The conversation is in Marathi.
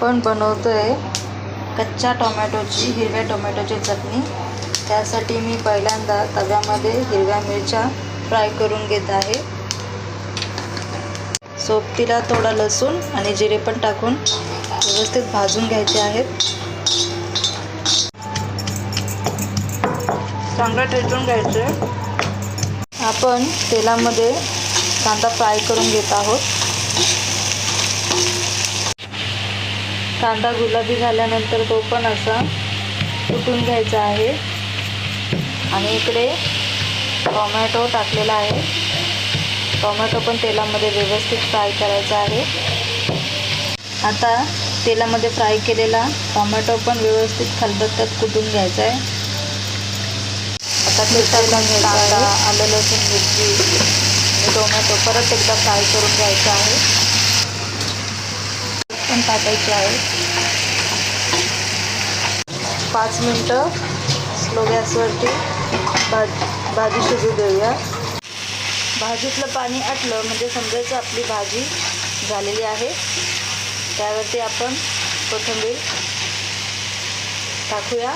आपण आहे कच्च्या टोमॅटोची हिरव्या टोमॅटोची चटणी. त्यासाठी मी पहिल्यांदा तव्यामध्ये हिरव्या मिरच्या फ्राय करून घेत आहे. सोबतीला थोडा लसूण आणि जिरे पण टाकून व्यवस्थित भाजून घ्यायचे आहेत. चांगलं ठेचून घ्यायचे. आपण तेलामध्ये कांदा फ्राय करून घेत आहोत. कांदा गुलाबी झाल्यानंतर तो पण असा कुटून घ्यायचा आहे. आणि इकडे टॉमॅटो टाकलेला आहे. टोमॅटो पण तेलामध्ये व्यवस्थित फ्राय करायचा आहे. आता तेलामध्ये फ्राय केलेला टोमॅटो पण व्यवस्थित खलबत्त्यात कुटून घ्यायचा आहे. आता ते कांदा आलं लसूण मिरची टोमॅटो परत एकदा फ्राय करून घ्यायचा आहे. पण टाकायचे आहे. पाच मिनटं स्लो गॅसवरती भाज भाजी शिजू देऊया. भाजीतलं पाणी आटलं म्हणजे समजायचं आपली भाजी झालेली आहे. त्यावरती आपण कोथिंबीर टाकूया.